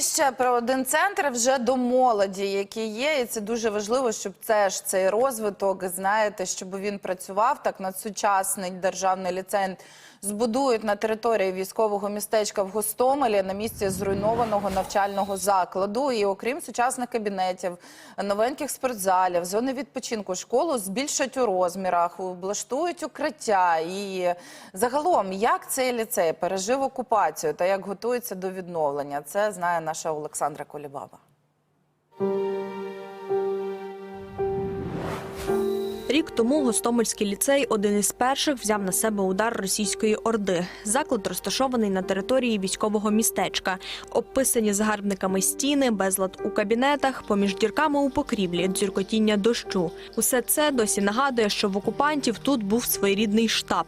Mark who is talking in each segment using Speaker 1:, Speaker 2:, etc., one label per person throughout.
Speaker 1: Ще про один центр вже до молоді, який є, і це дуже важливо, щоб це ж цей розвиток, знаєте, щоб він працював так над сучасний державний ліцей збудують на території військового містечка в Гостомелі на місці зруйнованого навчального закладу. І окрім сучасних кабінетів, новеньких спортзалів, зони відпочинку, школу збільшать у розмірах, облаштують укриття. І загалом, як цей ліцей пережив окупацію та як готується до відновлення, це знає наша Олександра Колібаба.
Speaker 2: Рік тому Гостомельський ліцей один із перших взяв на себе удар російської орди. Заклад розташований на території військового містечка. Обписані загарбниками стіни, безлад у кабінетах, поміж дірками у покрівлі, дзюркотіння дощу. Усе це досі нагадує, що в окупантів тут був своєрідний штаб.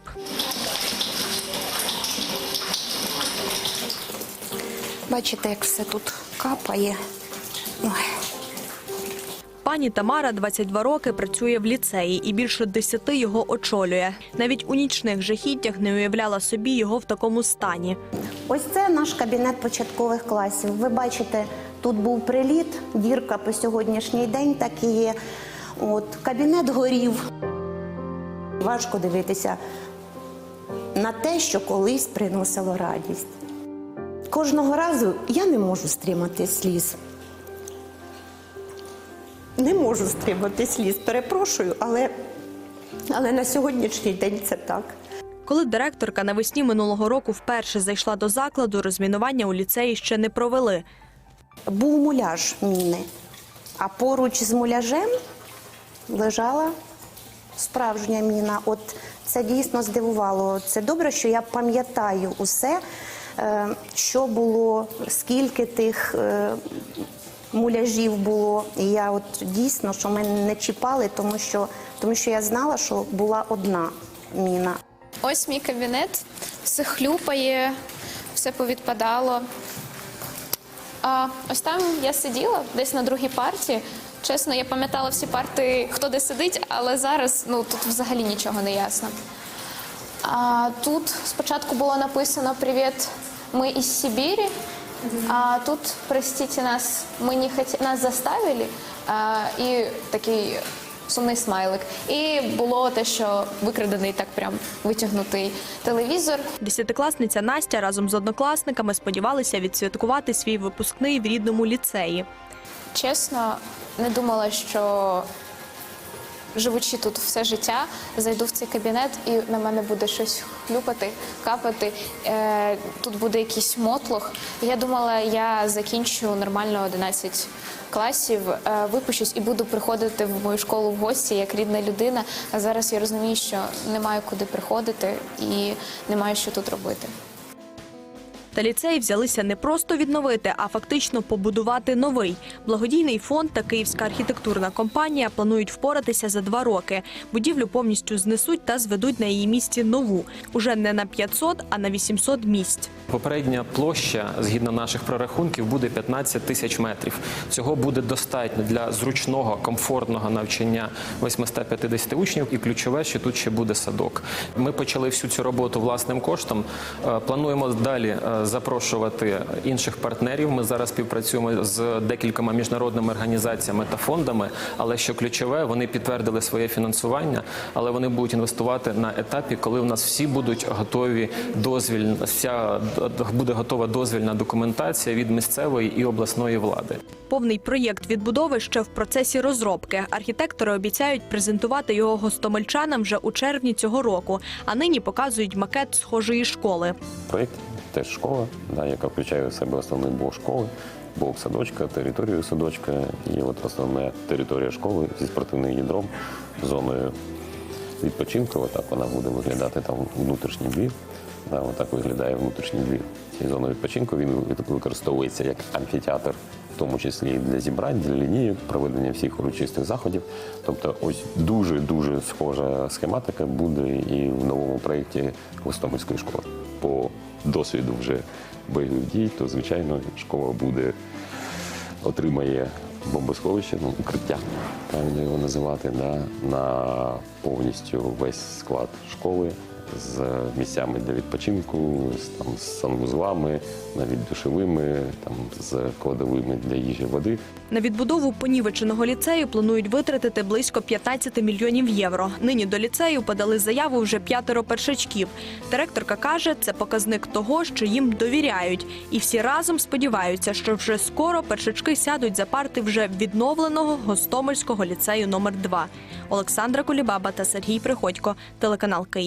Speaker 3: Бачите, як все тут капає. Ой.
Speaker 2: Пані Тамара 22 роки працює в ліцеї і більше 10 його очолює. Навіть у нічних жахіттях не уявляла собі його в такому стані.
Speaker 3: Ось це наш кабінет початкових класів. Ви бачите, тут був приліт, дірка по сьогоднішній день так і є. От, кабінет горів. Важко дивитися на те, що колись приносило радість. Кожного разу я не можу стримати сліз. Не можу стримати сліз, перепрошую, але, але на сьогоднішній день це так.
Speaker 2: Коли директорка навесні минулого року вперше зайшла до закладу, розмінування у ліцеї ще не провели.
Speaker 3: Був муляж міни, а поруч з муляжем лежала справжня міна. От це дійсно здивувало. Це добре, що я пам'ятаю усе, що було, скільки тих е, муляжів було. І я от дійсно, що ми не чіпали, тому що, тому що я знала, що була одна міна.
Speaker 4: Ось мій кабінет, все хлюпає, все повідпадало. А ось там я сиділа десь на другій парті. Чесно, я пам'ятала всі парти, хто де сидить, але зараз ну, тут взагалі нічого не ясно. А тут спочатку було написано Привіт, ми із Сибірі. А тут, простите нас, ми не хоті... нас заставили. А, і такий сумний смайлик. І було те, що викрадений так прям витягнутий телевізор.
Speaker 2: Десятикласниця Настя разом з однокласниками сподівалися відсвяткувати свій випускний в рідному ліцеї.
Speaker 4: Чесно, не думала, що живучи тут все життя, зайду в цей кабінет і на мене буде щось хлюпати, капати. Е, тут буде якийсь мотлох. Я думала, я закінчу нормально 11 класів, е, випущусь і буду приходити в мою школу в гості як рідна людина. А зараз я розумію, що немає куди приходити і немає що тут робити.
Speaker 2: Та ліцей взялися не просто відновити, а фактично побудувати новий. Благодійний фонд та київська архітектурна компанія планують впоратися за два роки. Будівлю повністю знесуть та зведуть на її місці нову. Уже не на 500, а на 800 місць.
Speaker 5: Попередня площа, згідно наших прорахунків, буде 15 тисяч метрів. Цього буде достатньо для зручного, комфортного навчання 850 учнів. І ключове, що тут ще буде садок. Ми почали всю цю роботу власним коштом. Е, Плануємо далі е, запрошувати інших партнерів. Ми зараз співпрацюємо з декількома міжнародними організаціями та фондами. Але що ключове, вони підтвердили своє фінансування, але вони будуть інвестувати на етапі, коли у нас всі будуть готові дозвіль, вся буде готова дозвільна документація від місцевої і обласної влади.
Speaker 2: Повний проєкт відбудови ще в процесі розробки. Архітектори обіцяють презентувати його гостомельчанам вже у червні цього року. А нині показують макет схожої школи.
Speaker 6: Проєкт теж школа, да, яка включає в себе основний блок школи, блок садочка, територію садочка і от основна територія школи зі спортивним ядром, зоною відпочинку. Отак вона буде виглядати там внутрішній двір. Да, отак виглядає внутрішній двір. І зона відпочинку він використовується як амфітеатр, в тому числі і для зібрань, для лінійок, проведення всіх урочистих заходів. Тобто, ось дуже дуже схожа схематика буде і в новому проєкті Гостомельської школи. По досвіду вже бойових дій, то звичайно школа буде отримає бомбосховище, ну, укриття, правильно його називати, да, на повністю весь склад школи з місцями для відпочинку, з, там, з санвузлами, навіть душевими, там, з кладовими для їжі води.
Speaker 2: На відбудову понівеченого ліцею планують витратити близько 15 мільйонів євро. Нині до ліцею подали заяву вже п'ятеро першачків. Директорка каже, це показник того, що їм довіряють, і всі разом сподіваються, що вже скоро першачки сядуть за парти вже відновленого Гостомельського ліцею номер 2 Олександра Кулібаба та Сергій Приходько, телеканал Київ.